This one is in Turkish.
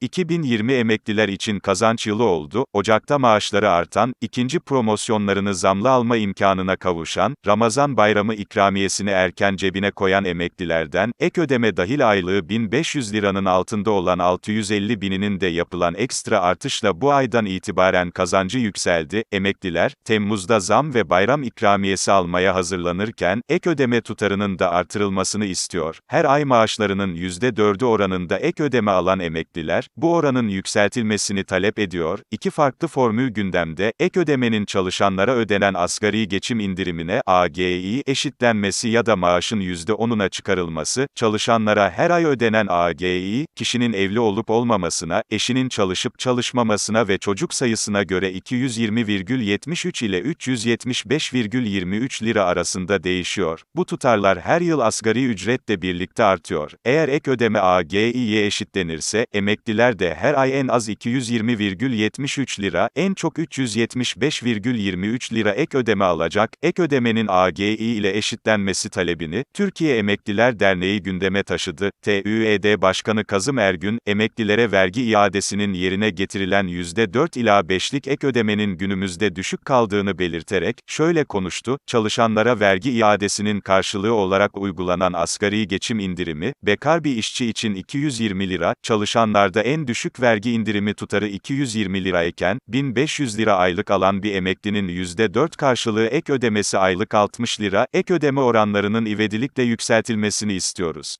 2020 emekliler için kazanç yılı oldu, Ocak'ta maaşları artan, ikinci promosyonlarını zamlı alma imkanına kavuşan, Ramazan bayramı ikramiyesini erken cebine koyan emeklilerden, ek ödeme dahil aylığı 1500 liranın altında olan 650 bininin de yapılan ekstra artışla bu aydan itibaren kazancı yükseldi, emekliler, Temmuz'da zam ve bayram ikramiyesi almaya hazırlanırken, ek ödeme tutarının da artırılmasını istiyor. Her ay maaşlarının %4'ü oranında ek ödeme alan emekliler, bu oranın yükseltilmesini talep ediyor. İki farklı formül gündemde, ek ödemenin çalışanlara ödenen asgari geçim indirimine AGİ eşitlenmesi ya da maaşın %10'una çıkarılması, çalışanlara her ay ödenen AGİ, kişinin evli olup olmamasına, eşinin çalışıp çalışmamasına ve çocuk sayısına göre 220,73 ile 375,23 lira arasında değişiyor. Bu tutarlar her yıl asgari ücretle birlikte artıyor. Eğer ek ödeme AGİ'ye eşitlenirse, emekliler de her ay en az 220,73 lira, en çok 375,23 lira ek ödeme alacak. Ek ödemenin AGİ ile eşitlenmesi talebini, Türkiye Emekliler Derneği gündeme taşıdı. TÜED Başkanı Kazım Ergün, emeklilere vergi iadesinin yerine getirilen %4 ila 5'lik ek ödemenin günümüzde düşük kaldığını belirterek, şöyle konuştu, çalışanlara vergi iadesinin karşılığı olarak uygulanan asgari geçim indirimi, bekar bir işçi için 220 lira, çalışanlarda düşük vergi indirimi tutarı 220 lira iken, 1500 lira aylık alan bir emeklinin %4 karşılığı ek ödemesi aylık 60 lira, ek ödeme oranlarının ivedilikle yükseltilmesini istiyoruz.